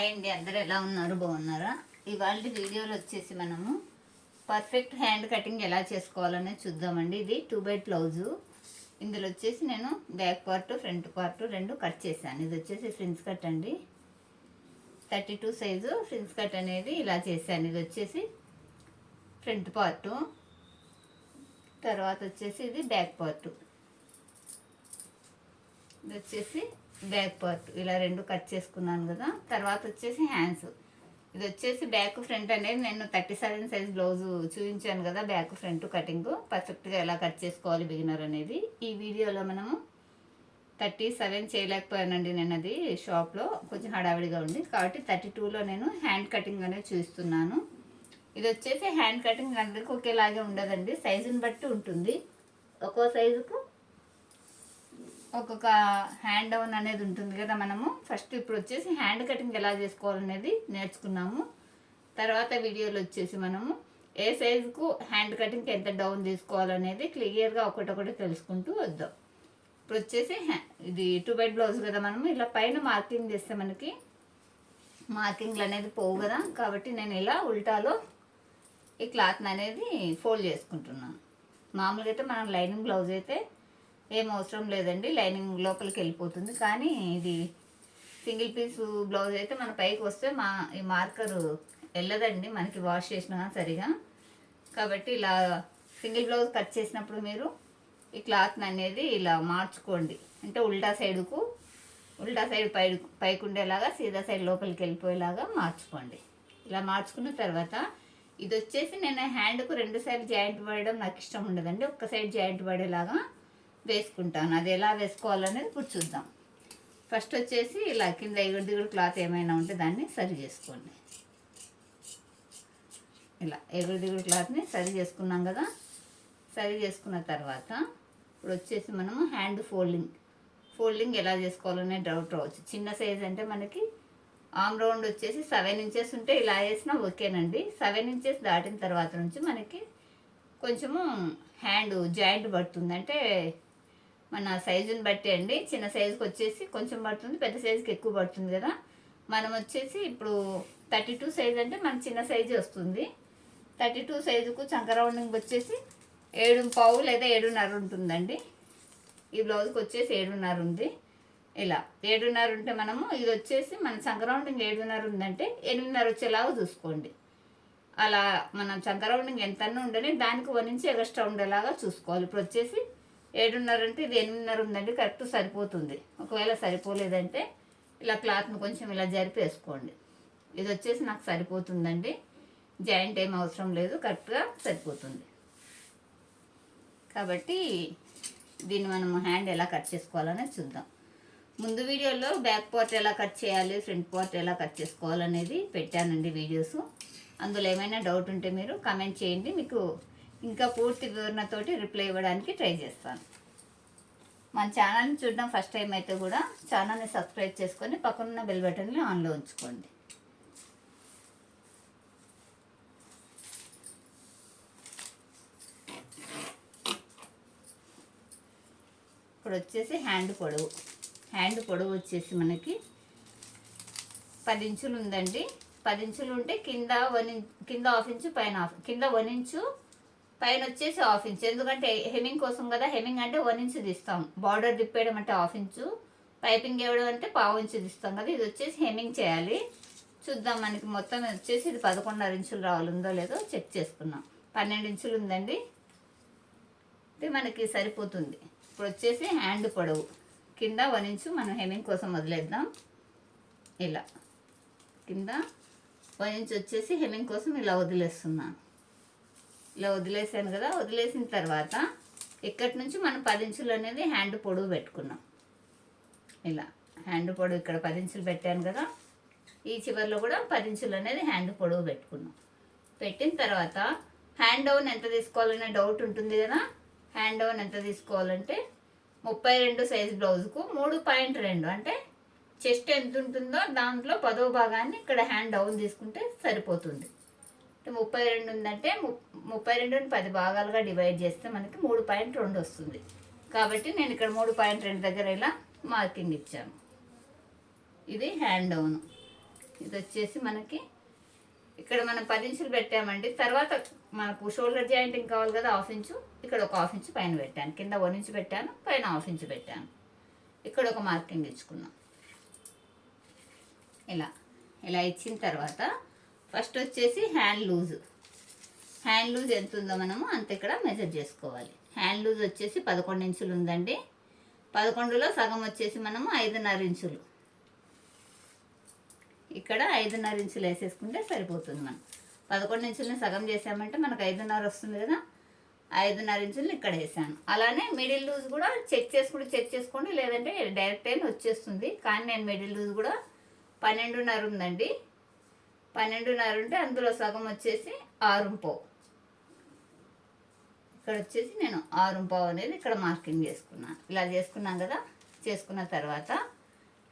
Hi అండి. అందరు ఎలా ఉన్నారు? బాగున్నారా? ఇవాళ వీడియోలో వచ్చేసి మనము పర్ఫెక్ట్ హ్యాండ్ కటింగ్ ఎలా చేసుకోవాలనే చూద్దామండి. ఇది టూ బై బ్లౌజు ఇందులో వచ్చేసి నేను బ్యాక్ పార్ట్ ఫ్రంట్ పార్ట్ రెండు కట్ చేశాను. ఇది వచ్చేసి ఫ్రిన్స్ కట్ అండి. Thirty two size prince cut అనేది ఇలా చేశాను. ఇది వచ్చేసి ఫ్రంట్ పార్టు తర్వాత వచ్చేసి ఇది బ్యాక్ పార్టు ఇది వచ్చేసి బ్యాక్ పార్ట్ ఇలా రెండు కట్ చేసుకున్నాను కదా. తర్వాత వచ్చేసి హ్యాండ్స్ ఇది వచ్చేసి బ్యాక్ ఫ్రంట్ అనేది నేను థర్టీ సెవెన్ సైజ్ బ్లౌజ్ చూపించాను కదా బ్యాక్ ఫ్రంట్ కటింగ్ పర్ఫెక్ట్గా ఎలా కట్ చేసుకోవాలి బిగినర్ అనేది. ఈ వీడియోలో మనము థర్టీ సెవెన్ చేయలేకపోయానండి నేను అది షాప్లో కొంచెం హడావిడిగా ఉంది. కాబట్టి థర్టీ టూలో నేను హ్యాండ్ కటింగ్ అనేది చూస్తున్నాను ఇది వచ్చేసి హ్యాండ్ కటింగ్ అందరికీ ఒకేలాగే ఉండదండి. సైజుని బట్టి ఉంటుంది. ఒక్కో సైజుకు ఒక్కొక్క హ్యాండ్ డౌన్ అనేది ఉంటుంది కదా మనము. ఫస్ట్ ఇప్పుడు వచ్చేసి హ్యాండ్ కటింగ్ ఎలా చేసుకోవాలనేది నేర్చుకున్నాము. తర్వాత వీడియోలో వచ్చేసి మనము ఏ సైజుకు హ్యాండ్ కటింగ్కి ఎంత డౌన్ తీసుకోవాలనేది క్లియర్గా ఒకటొకటి తెలుసుకుంటూ వద్దాం. ఇప్పుడు వచ్చేసి హ్యా- ఇది టూ బైట్ బ్లౌజ్ కదా మనము. ఇలా పైన మార్కింగ్ చేస్తే మనకి మార్కింగ్లు అనేది పోవు కదా. కాబట్టి నేను ఇలా ఉల్టాలో ఈ క్లాత్ని అనేది ఫోల్డ్ చేసుకుంటున్నాను. మామూలుగా అయితే మనం లైనింగ్ బ్లౌజ్ అయితే ఏం అవసరం లేదండి లైనింగ్ లోపలికి వెళ్ళిపోతుంది. కానీ ఇది సింగిల్ పీస్ బ్లౌజ్ అయితే మన పైకి వస్తే మా ఈ మార్కర్ వెళ్ళదండి మనకి వాష్ చేసినా సరిగా. కాబట్టి ఇలా సింగిల్ బ్లౌజ్ కట్ చేసినప్పుడు మీరు ఈ క్లాత్ని అనేది ఇలా మార్చుకోండి. అంటే ఉల్టా సైడుకు ఉల్టా సైడ్ పై పైకి ఉండేలాగా సీదా సైడ్ లోపలికి వెళ్ళిపోయేలాగా మార్చుకోండి. ఇలా మార్చుకున్న తర్వాత ఇది వచ్చేసి నేను హ్యాండ్కు రెండు సైడ్ జాయింట్ పడడం నాకు ఇష్టం ఉండదండి. ఒక్క సైడ్ జాయింట్ పడేలాగా వేసుకుంటాను. అది ఎలా వేసుకోవాలనేది ఇప్పుడు చూద్దాం. ఫస్ట్ వచ్చేసి ఇలా కింద ఎగుడు దిగుడు క్లాత్ ఏమైనా ఉంటే దాన్ని సరి చేసుకోండి. ఇలా ఎగుడు దిగుడు క్లాత్ని సరి చేసుకున్నాం కదా. సరి చేసుకున్న తర్వాత ఇప్పుడు వచ్చేసి మనము హ్యాండ్ ఫోల్డింగ్. ఫోల్డింగ్ ఎలా చేసుకోవాలనే డౌట్ రావచ్చు. చిన్న సైజ్ అంటే మనకి ఆమ్ రౌండ్ వచ్చేసి సెవెన్ ఇంచెస్ ఉంటే ఇలా వేసినా ఓకేనండి. సెవెన్ ఇంచెస్ దాటిన తర్వాత నుంచి మనకి కొంచెము హ్యాండ్ జాయింట్ పడుతుంది అంటే మన సైజుని బట్టి అండి. చిన్న సైజుకి వచ్చేసి కొంచెం పడుతుంది పెద్ద సైజుకి ఎక్కువ పడుతుంది కదా. మనం వచ్చేసి ఇప్పుడు థర్టీ టూ సైజ్ అంటే మన చిన్న సైజు వస్తుంది. థర్టీ టూ సైజుకు చంక రౌండింగ్ వచ్చేసి ఏడు పావు లేదా ఏడున్నర ఉంటుందండి. ఈ బ్లౌజ్కి వచ్చేసి ఏడున్నర ఉంది. ఇలా ఏడున్నర ఉంటే మనము ఇది వచ్చేసి మన చంక రౌండింగ్ ఏడున్నర ఉందంటే ఎనిమిదిన్నర వచ్చేలాగా చూసుకోండి. అలా మనం చంక రౌండింగ్ ఎంత ఉండని దానికి వన్ ఇంచ్ ఎగస్ట్రా ఉండేలాగా చూసుకోవాలి. ఇప్పుడు వచ్చేసి ఏడున్నర అంటే ఇది ఎనిమిదిన్నర ఉందండి కరెక్ట్ సరిపోతుంది. ఒకవేళ సరిపోలేదంటే ఇలా క్లాత్ని కొంచెం ఇలా జరిపేసుకోండి. ఇది వచ్చేసి నాకు సరిపోతుందండి. జాయింట్ ఏం అవసరం లేదు కరెక్ట్గా సరిపోతుంది. కాబట్టి దీన్ని మనం హ్యాండ్ ఎలా కట్ చేసుకోవాలనేది చూద్దాం. ముందు వీడియోలో బ్యాక్ పార్ట్ ఎలా కట్ చేయాలి ఫ్రంట్ పార్ట్ ఎలా కట్ చేసుకోవాలనేది పెట్టానండి వీడియోస్. అందులో ఏమైనా డౌట్ ఉంటే మీరు కమెంట్ చేయండి మీకు ఇంకా పూర్తి వివరణతోటి రిప్లై ఇవ్వడానికి ట్రై చేస్తాను. మన ఛానల్ని చూడడం ఫస్ట్ టైం అయితే కూడా ఛానల్ని సబ్స్క్రైబ్ చేసుకొని పక్కనున్న బెల్ బటన్ని ఆన్లో ఉంచుకోండి. ఇప్పుడు వచ్చేసి హ్యాండ్ పొడవు. హ్యాండ్ పొడవు వచ్చేసి మనకి పది ఇంచులు ఉందండి. పది ఇంచులు ఉంటే కింద వన్ ఇంచు కింద హాఫ్ ఇంచు పైన హాఫ్ కింద వన్ ఇంచు పైన వచ్చేసి హాఫ్ ఇంచ్ ఎందుకంటే హెమింగ్ కోసం కదా హెమింగ్ అంటే వన్ ఇంచ్ తీస్తాం. బార్డర్ తిప్పేయడం అంటే హాఫ్ ఇంచు పైపింగ్ వేయడం అంటే పావు ఇంచు తీస్తాం కదా ఇది వచ్చేసి హెమింగ్ చేయాలి. చూద్దాం మనకి మొత్తం వచ్చేసి ఇది పదకొండున్నర ఇంచులు రావాలి ఉందో లేదో చెక్ చేసుకున్నాం పన్నెండు ఇంచులు ఉందండి. ఇది మనకి సరిపోతుంది. ఇప్పుడు వచ్చేసి హ్యాండ్ పొడవు. కింద వన్ ఇంచు మనం హెమింగ్ కోసం వదిలేద్దాం. ఇలా. కింద వన్ ఇంచ్ వచ్చేసి హెమింగ్ కోసం ఇలా వదిలేస్తున్నాను. ఇలా వదిలేసాను కదా వదిలేసిన తర్వాత ఇక్కడి నుంచి మనం పది ఇంచులు అనేది హ్యాండ్ పొడవు పెట్టుకున్నాం. ఇలా హ్యాండ్ పొడవు ఇక్కడ పది ఇంచులు పెట్టాను కదా ఈ చివరిలో కూడా పది ఇంచులు అనేది హ్యాండ్ పొడవు పెట్టుకున్నాం. పెట్టిన తర్వాత హ్యాండ్ డౌన్ ఎంత తీసుకోవాలనే డౌట్ ఉంటుంది కదా హ్యాండ్ డౌన్ ఎంత తీసుకోవాలంటే ముప్పై రెండు సైజ్ బ్లౌజ్కు మూడు పాయింట్ రెండు అంటే చెస్ట్ ఎంత ఉంటుందో దాంట్లో పదో భాగాన్ని ఇక్కడ హ్యాండ్ డౌన్ తీసుకుంటే సరిపోతుంది. ముప్పై రెండు ఉందంటే ముప్పై రెండుని పది భాగాలుగా డివైడ్ చేస్తే మనకి మూడు పాయింట్ రెండు వస్తుంది. కాబట్టి నేను ఇక్కడ మూడు పాయింట్ రెండు దగ్గర ఇలా మార్కింగ్ ఇచ్చాను. ఇది హ్యాండ్ డౌన్ ఇది వచ్చేసి మనకి ఇక్కడ మనం పది ఇంచులు పెట్టామండి. తర్వాత మనకు షోల్డర్ జాయింటింగ్ కావాలి కదా? హాఫ్ ఇంచు ఇక్కడ ఒక హాఫ్ ఇంచు పైన పెట్టాను. కింద వన్ ఇంచు పెట్టాను. పైన హాఫ్ ఇంచు పెట్టాను. ఇక్కడ ఒక మార్కింగ్ ఇచ్చుకున్నాం. ఇలా. ఇలా ఇచ్చిన తర్వాత ఫస్ట్ వచ్చేసి హ్యాండ్ లూజ్. హ్యాండ్ లూజ్ ఎంత ఉందో మనము అంత ఇక్కడ మెజర్ చేసుకోవాలి. హ్యాండ్ లూజ్ వచ్చేసి పదకొండు ఇంచులు ఉందండి. పదకొండులో సగం వచ్చేసి మనము ఐదున్నర ఇంచులు. ఇక్కడ ఐదున్నర ఇంచులు వేసేసుకుంటే సరిపోతుంది మనం. పదకొండు ఇంచులని సగం చేసామంటే మనకు ఐదున్నర వస్తుంది కదా. ఐదున్నర ఇంచులు ఇక్కడ వేసాను. అలానే మిడిల్ లూజ్ కూడా చెక్ చేసుకుంటే చెక్ చేసుకోండి. లేదంటే డైరెక్ట్ అయినా వచ్చేస్తుంది. కానీ నేను మిడిల్ లూజ్ కూడా పన్నెండున్నర ఉందండి. పన్నెండున్నర ఉంటే అందులో సగం వచ్చేసి ఆరుంపావు ఇక్కడ వచ్చేసి నేను ఆరుంపావు అనేది ఇక్కడ మార్కింగ్ చేసుకున్నాను ఇలా చేసుకున్నాం కదా? చేసుకున్న తర్వాత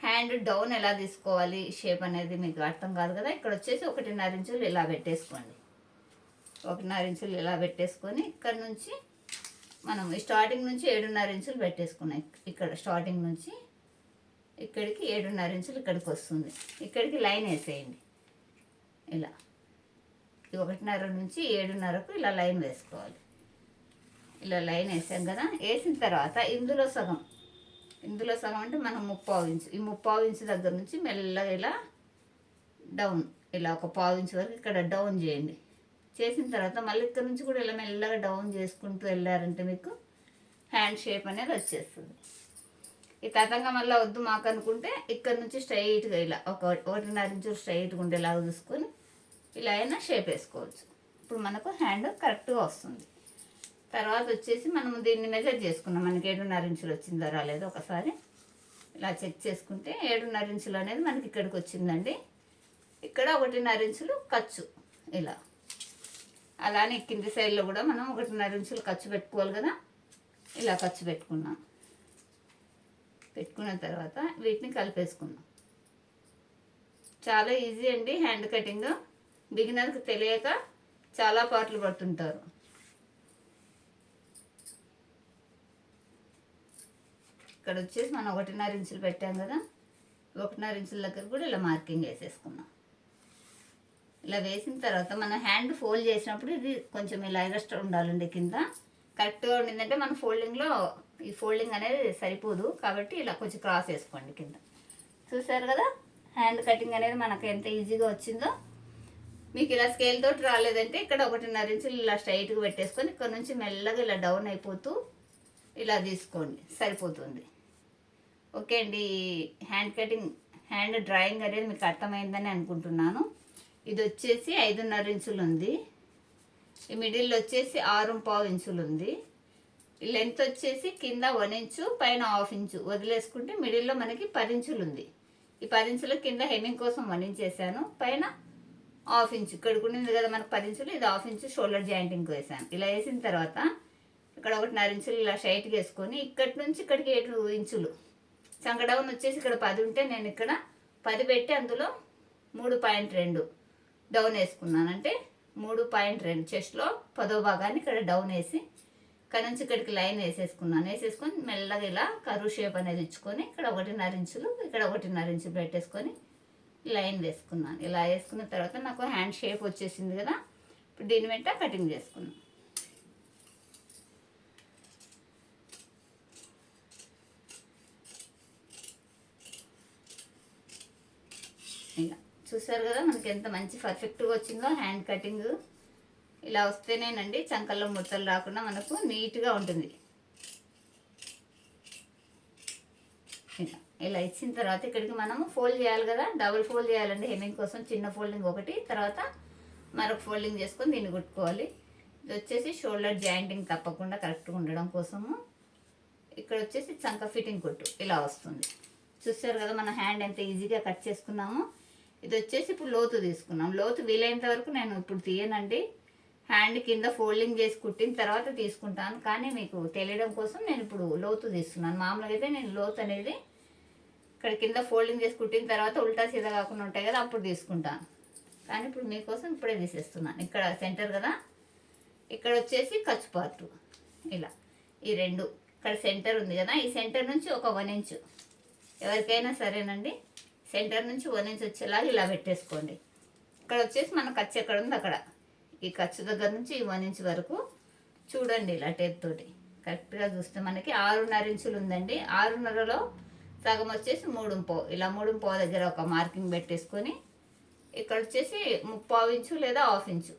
హ్యాండ్ డౌన్ ఎలా తీసుకోవాలి? షేప్ అనేది మీకు అర్థం కాదు కదా? ఇక్కడ వచ్చేసి ఒకటిన్నర ఇంచులు ఇలా పెట్టేసుకోండి. ఒకటిన్నర ఇంచులు ఇలా పెట్టేసుకొని ఇక్కడ నుంచి మనం స్టార్టింగ్ నుంచి ఏడున్నర ఇంచులు పెట్టేసుకున్నాం. ఇక్కడ స్టార్టింగ్ నుంచి ఇక్కడికి ఏడున్నర ఇంచులు ఇక్కడికి వస్తుంది. ఇక్కడికి లైన్ వేసేయండి. ఇలా. ఒకటిన్నర నుంచి ఏడున్నరకు ఇలా లైన్ వేసుకోవాలి. ఇలా లైన్ వేసాం కదా వేసిన తర్వాత ఇందులో సగం. ఇందులో సగం అంటే మనం ముప్పావు ఇంచు ఈ ముప్పావు ఇంచు దగ్గర నుంచి మెల్లగా ఇలా డౌన్ ఇలా ఒక పావు ఇంచు వరకు ఇక్కడ డౌన్ చేయండి. చేసిన తర్వాత మళ్ళీ ఇక్కడ నుంచి కూడా ఇలా మెల్లగా డౌన్ చేసుకుంటూ వెళ్ళారంటే మీకు హ్యాండ్ షేప్ అనేది వచ్చేస్తుంది. ఈ తతంగా మళ్ళీ వద్దు మాకు అనుకుంటే ఇక్కడ నుంచి స్ట్రైట్గా ఇలా ఒక ఒకటిన్నర నుంచి స్ట్రైట్గా ఉండేలాగా చూసుకొని ఇలా అయినా షేప్ వేసుకోవచ్చు. ఇప్పుడు మనకు హ్యాండ్ కరెక్ట్గా వస్తుంది. తర్వాత వచ్చేసి మనం దీన్ని మెజర్ చేసుకున్నాం. మనకి ఏడున్నర ఇంచులు వచ్చిందో రాలేదో ఒకసారి? ఇలా చెక్ చేసుకుంటే ఏడున్నర ఇంచులు అనేది మనకి ఇక్కడికి వచ్చిందండి. ఇక్కడ ఒకటిన్నర ఇంచులు ఖర్చు ఇలా. అలానే కింది సైడ్లో కూడా మనం ఒకటిన్నర ఇంచులు ఖర్చు పెట్టుకోవాలి కదా? ఇలా ఖర్చు పెట్టుకున్నాం. పెట్టుకున్న తర్వాత వీటిని కలిపేసుకున్నాం చాలా ఈజీ అండి హ్యాండ్ కటింగ్. బిగినర్కి తెలియక చాలా పాటలు పడుతుంటారు. ఇక్కడ వచ్చేసి మనం ఒకటిన్నర ఇంచులు పెట్టాం కదా. ఒకటిన్నర ఇంచుల దగ్గర కూడా ఇలా మార్కింగ్ వేసేసుకున్నాం ఇలా వేసిన తర్వాత మన హ్యాండ్ ఫోల్డ్ చేసినప్పుడు ఇది కొంచెం ఇలా ఎగస్ట్ ఉండాలండి కింద. కరెక్ట్గా ఉండిందంటే మన ఫోల్డింగ్లో ఈ ఫోల్డింగ్ అనేది సరిపోదు కాబట్టి ఇలా కొంచెం క్రాస్ వేసుకోండి కింద. చూసారు కదా? హ్యాండ్ కటింగ్ అనేది మనకు ఎంత ఈజీగా వచ్చిందో. మీకు ఇలా స్కేల్ తోటి రాలేదంటే ఇక్కడ ఒకటిన్నర ఇంచులు ఇలా స్ట్రైట్గా పెట్టేసుకొని ఇక్కడ నుంచి మెల్లగా ఇలా డౌన్ అయిపోతూ ఇలా తీసుకోండి. సరిపోతుంది. ఓకే అండి. హ్యాండ్ కటింగ్ హ్యాండ్ డ్రాయింగ్ అనేది మీకు అర్థమైందని అనుకుంటున్నాను. ఇది వచ్చేసి ఐదున్నర ఇంచులు ఉంది. ఈ మిడిల్ వచ్చేసి ఆరు పావు ఇంచులు ఉంది. లెంత్ వచ్చేసి కింద వన్ ఇంచు పైన హాఫ్ ఇంచు వదిలేసుకుంటే మిడిల్లో మనకి పది ఇంచులు ఉంది. ఈ పది ఇంచుల కింద హెమ్మింగ్ కోసం వన్ ఇంచ్ వేసాను. పైన హాఫ్ ఇంచు ఇక్కడ ఉండింది కదా మనకు పది ఇంచులు ఇది హాఫ్ ఇంచు షోల్డర్ జాయింటింగ్ వేసాను. ఇలా వేసిన తర్వాత ఇక్కడ ఒకటిన్నర ఇంచులు ఇలా షైట్గా వేసుకొని ఇక్కడి నుంచి ఇక్కడికి ఏడు ఇంచులు. చంక డౌన్ వచ్చేసి ఇక్కడ పది ఉంటే నేను ఇక్కడ పది పెట్టి అందులో మూడు పాయింట్ రెండు డౌన్ వేసుకున్నాను. అంటే మూడు పాయింట్ రెండు చెస్ట్లో పదో భాగాన్ని ఇక్కడ డౌన్ వేసి ఇక్కడ నుంచి ఇక్కడికి లైన్ వేసేసుకున్నాను. వేసేసుకొని మెల్లగా ఇలా కరువు షేప్ అనేది ఇచ్చుకొని ఇక్కడ ఒకటిన్నర ఇంచులు ఇక్కడ ఒకటిన్నర ఇంచులు పెట్టేసుకొని లైన్ వేసుకున్నాను. ఇలా వేసుకున్న తర్వాత నాకు హ్యాండ్ షేప్ వచ్చేసింది కదా ఇప్పుడు దీని వెంట కటింగ్ చేసుకున్నాను. ఇలా చూసారు కదా మనకి ఎంత మంచి పర్ఫెక్ట్గా వచ్చిందో హ్యాండ్ కటింగ్. ఇలా వస్తేనేనండి చంకల్లో ముడతలు రాకుండా మనకు నీట్గా ఉంటుంది. ఇలా ఇలా ఇచ్చిన తర్వాత ఇక్కడికి మనము ఫోల్డ్ చేయాలి కదా డబుల్ ఫోల్డ్ చేయాలండి. హెమ్మింగ్ కోసం చిన్న ఫోల్డింగ్ ఒకటి తర్వాత మరొక ఫోల్డింగ్ చేసుకొని దీన్ని కుట్టుకోవాలి. ఇది వచ్చేసి షోల్డర్ జాయింటింగ్ తప్పకుండా కరెక్ట్గా ఉండడం కోసము. ఇక్కడ వచ్చేసి చంక ఫిట్టింగ్ కుట్టు ఇలా వస్తుంది. చూసారు కదా మన హ్యాండ్ ఎంత ఈజీగా కట్ చేసుకున్నాము. ఇది వచ్చేసి ఇప్పుడు లోతు తీసుకున్నాం. లోతు వీలైనంత వరకు నేను ఇప్పుడు తీయనండి. హ్యాండ్ కింద ఫోల్డింగ్ చేసి కుట్టిన తర్వాత తీసుకుంటాను. కానీ మీకు తెలియడం కోసం నేను ఇప్పుడు లోతు తీస్తున్నాను. మామూలుగా అయితే నేను లోతు అనేది ఇక్కడ కింద ఫోల్డింగ్ చేసి కుట్టిన తర్వాత ఉల్టా సీదా కాకుండా ఉంటాయి కదా అప్పుడు తీసుకుంటాను. కానీ ఇప్పుడు మీకోసం ఇప్పుడే తీసేస్తున్నాను. ఇక్కడ సెంటర్ కదా ఇక్కడ వచ్చేసి ఖర్చు పార్ట్. ఇలా. ఈ రెండు. ఇక్కడ సెంటర్ ఉంది కదా ఈ సెంటర్ నుంచి ఒక వన్ ఇంచు. ఎవరికైనా సరేనండి సెంటర్ నుంచి వన్ ఇంచ్ వచ్చేలాగా ఇలా పెట్టేసుకోండి. ఇక్కడ వచ్చేసి మన ఖర్చు ఎక్కడ ఉంది అక్కడ. ఈ ఖర్చు దగ్గర నుంచి ఈ వన్ ఇంచ్ వరకు చూడండి ఇలా టేప్ తోటి. కరెక్ట్గా చూస్తే మనకి ఆరున్నర ఇంచులు ఉందండి. ఆరున్నరలో సగం వచ్చేసి మూడు పో ఇలా మూడు పో దగ్గర ఒక మార్కింగ్ పెట్టేసుకొని ఇక్కడ వచ్చేసి ముప్పావు ఇంచు లేదా హాఫ్ ఇంచు.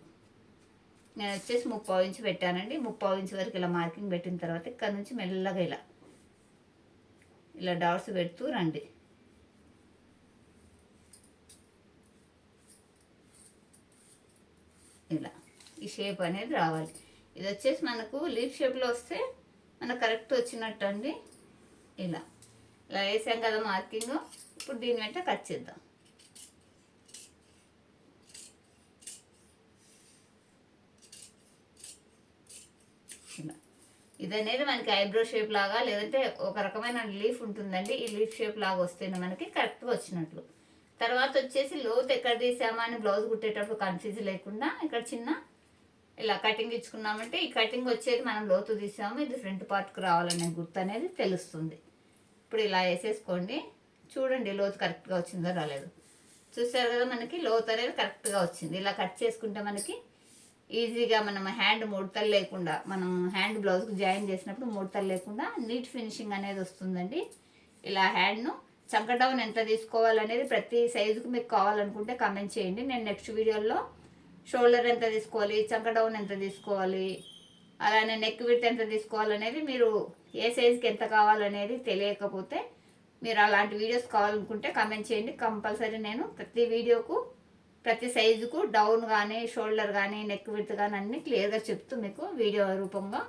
నేను వచ్చేసి ముప్పావు ఇంచు పెట్టానండి. ముప్పావు ఇంచు వరకు ఇలా మార్కింగ్ పెట్టిన తర్వాత ఇక్కడ నుంచి మెల్లగా ఇలా ఇలా డాట్స్ పెడుతూ రండి. ఇలా. ఈ షేప్ అనేది రావాలి. ఇది వచ్చేసి మనకు లీఫ్ షేప్లో వస్తే మనకు కరెక్ట్ వచ్చినట్టు అండి. ఇలా. ఇలా వేసాం కదా మార్కింగ్ ఇప్పుడు దీని వెంట కట్ చేద్దాం. ఇలా. ఇది అనేది మనకి ఐబ్రో షేప్ లాగా లేదంటే ఒక రకమైన లీఫ్ ఉంటుందండి. ఈ లీఫ్ షేప్ లాగా వస్తేనే మనకి కరెక్ట్గా వచ్చినట్లు. తర్వాత వచ్చేసి లోతు ఎక్కడ తీసామా అని బ్లౌజ్ కుట్టేటప్పుడు కన్ఫ్యూజ్ లేకుండా ఇక్కడ చిన్న ఇలా కటింగ్ ఇచ్చుకున్నామంటే ఈ కటింగ్ వచ్చేది మనం లోతు తీసాము ఇది ఫ్రంట్ పార్ట్కి రావాలనే గుర్తు అనేది తెలుస్తుంది. ఇప్పుడు ఇలా వేసేసుకోండి. చూడండి లోతు కరెక్ట్గా వచ్చిందో రాలేదు. చూసారు కదా మనకి లోతు అనేది కరెక్ట్గా వచ్చింది. ఇలా కట్ చేసుకుంటే మనకి ఈజీగా మనం హ్యాండ్ ముడతలు లేకుండా మనం హ్యాండ్ బ్లౌజ్కి జాయిన్ చేసినప్పుడు ముడతలు లేకుండా నీట్ ఫినిషింగ్ అనేది వస్తుందండి. ఇలా హ్యాండ్ను చంక డౌన్ ఎంత తీసుకోవాలనేది ప్రతి సైజుకు మీకు కావాలనుకుంటే కమెంట్ చేయండి. నేను నెక్స్ట్ వీడియోలో షోల్డర్ ఎంత తీసుకోవాలి చంక డౌన్ ఎంత తీసుకోవాలి అలానే నెక్ విడ్త్ ఎంత తీసుకోవాలనేది మీరు ఏ సైజుకి ఎంత కావాలనేది తెలియకపోతే మీరు అలాంటి వీడియోస్ కావాలనుకుంటే కమెంట్ చేయండి. కంపల్సరీ నేను ప్రతి వీడియోకు ప్రతి సైజుకు డౌన్ కానీ షోల్డర్ కానీ నెక్ విడ్త్ కానీ అన్నీ క్లియర్గా చెప్తూ మీకు వీడియో రూపంగా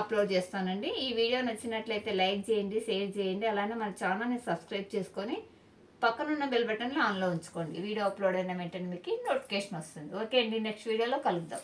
అప్లోడ్ చేస్తానండి. ఈ వీడియో నచ్చినట్లయితే లైక్ చేయండి షేర్ చేయండి అలానే మన ఛానల్ని సబ్స్క్రైబ్ చేసుకొని పక్కనున్న బెల్ బటన్లో ఆన్లో ఉంచుకోండి. వీడియో అప్లోడ్ అయిన వెంటనే మీకు నోటిఫికేషన్ వస్తుంది. ఓకే అండి నెక్స్ట్ వీడియోలో కలుద్దాం.